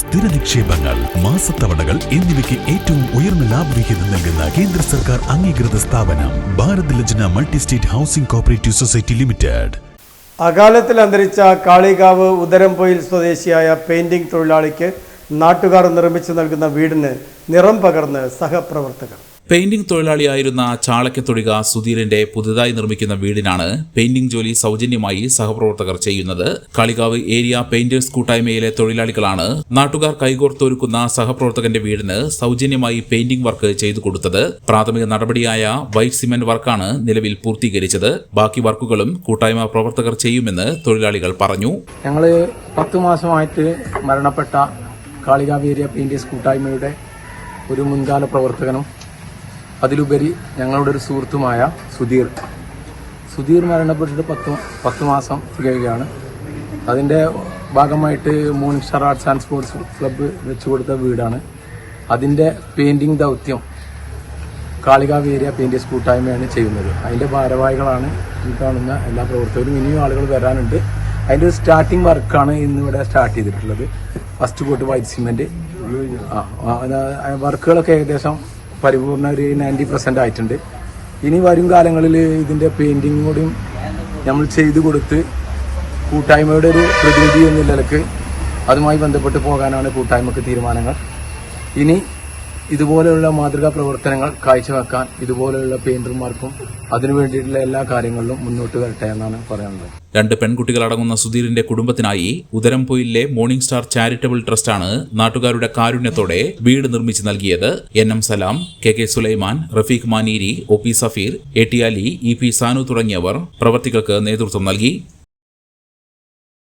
സ്ഥിര നിക്ഷേപങ്ങൾ മാസത്തവണകൾ എന്നിവയ്ക്ക് ഏറ്റവും ഉയർന്ന ലാഭവിഹിതം നൽകുന്ന കേന്ദ്ര സർക്കാർ അംഗീകൃത സ്ഥാപനം Bharat Lajna multi state housing cooperative society limited. അകാലത്തിൽ അന്തരിച്ച കാളികാവ് ഉദരംപൊയിൽ സ്വദേശിയായ പെയിന്റിംഗ് തൊഴിലാളിക്ക് നാട്ടുകാർ നിർമ്മിച്ചു നൽകുന്ന വീടിന് നിറം പകർന്ന് സഹപ്രവർത്തകർ. പെയിന്റിംഗ് തൊഴിലാളിയായിരുന്ന ചാളക്കത്തൊഴിക സുധീരന്റെ പുതുതായി നിർമ്മിക്കുന്ന വീടിനാണ് പെയിന്റിംഗ് ജോലി സൗജന്യമായി സഹപ്രവർത്തകർ ചെയ്യുന്നത്. കാളികാവ് ഏരിയ പെയിന്റേഴ്സ് കൂട്ടായ്മയിലെ തൊഴിലാളികളാണ് നാട്ടുകാർ കൈകോർത്തൊരുക്കുന്ന സഹപ്രവർത്തകന്റെ വീടിന് സൗജന്യമായി പെയിന്റിംഗ് വർക്ക് ചെയ്തു കൊടുത്തത്. പ്രാഥമിക നടപടിയായ വൈറ്റ് സിമന്റ് വർക്കാണ് നിലവിൽ പൂർത്തീകരിച്ചത്. ബാക്കി വർക്കുകളും കൂട്ടായ്മ പ്രവർത്തകർ ചെയ്യുമെന്ന് തൊഴിലാളികൾ പറഞ്ഞു. ഞങ്ങൾ പത്ത് മാസമായിട്ട് മരണപ്പെട്ട കാളികാവ് ഏരിയ പെയിന്റേഴ്സ് കൂട്ടായ്മയുടെ ഒരു മുൻകാല പ്രവർത്തകനും അതിലുപരി ഞങ്ങളുടെ ഒരു സുഹൃത്തുമായ സുധീർ. സുധീർ മരണപ്പെട്ടിട്ട് പത്ത് പത്ത് മാസം തികയുകയാണ്. അതിന്റെ ഭാഗമായിട്ട് morning arts and sports club വെച്ചു കൊടുത്ത വീടാണ്. അതിന്റെ പെയിന്റിങ് ദൗത്യം കാളികാവ് ഏരിയ പെയിന്റേഴ്സ് കൂട്ടായ്മയാണ് ചെയ്യുന്നത്. അതിന്റെ ഭാരവാഹികളാണ് ഈ കാണുന്ന എല്ലാ പ്രവർത്തകരും. ഇനിയും ആളുകൾ വരാനുണ്ട്. അതിന്റെ ഒരു സ്റ്റാർട്ടിങ് വർക്കാണ് ഇന്നിവിടെ സ്റ്റാർട്ട് ചെയ്തിട്ടുള്ളത്. ഫസ്റ്റ് കോട്ട് വൈറ്റ് സിമെന്റ് ആ, വർക്കുകളൊക്കെ ഏകദേശം പരിപൂർണ ഒരു നയന്റി പെർസെന്റ് ആയിട്ടുണ്ട്. ഇനി വരും കാലങ്ങളിൽ ഇതിന്റെ പെയിന്റിങ് കൂടിയും നമ്മൾ ചെയ്തു കൊടുത്ത് കൂട്ടായ്മയുടെ ഒരു പ്രതിനിധി എന്ന നിലയ്ക്ക് അതുമായി ബന്ധപ്പെട്ട് പോകാനാണ് കൂട്ടായ്മക്ക് തീരുമാനങ്ങൾ. ഇനി ഇതുപോലെയുള്ള മാതൃകാ പ്രവർത്തനങ്ങൾ കാഴ്ചവെക്കാൻ ഇതുപോലെയുള്ള പെയിന്റർമാർക്കും അതിനു വേണ്ടിയിട്ടുള്ള എല്ലാ കാര്യങ്ങളിലും മുന്നോട്ട് വരട്ടെ എന്നാണ് പറയുന്നത്. രണ്ട് പെൺകുട്ടികളടങ്ങുന്ന സുധീറിന്റെ കുടുംബത്തിനായി ഉദരംപൊയിലെ മോർണിംഗ് സ്റ്റാർ ചാരിറ്റബിൾ ട്രസ്റ്റാണ് നാട്ടുകാരുടെ കാരുണ്യത്തോടെ വീട് നിർമ്മിച്ചു നൽകിയത്. N M Salam K K Sulaiman Rafeeq Maniri O P Safeer A T Ali E P Sanu തുടങ്ങിയവർ പ്രവർത്തികൾക്ക് നേതൃത്വം നൽകി.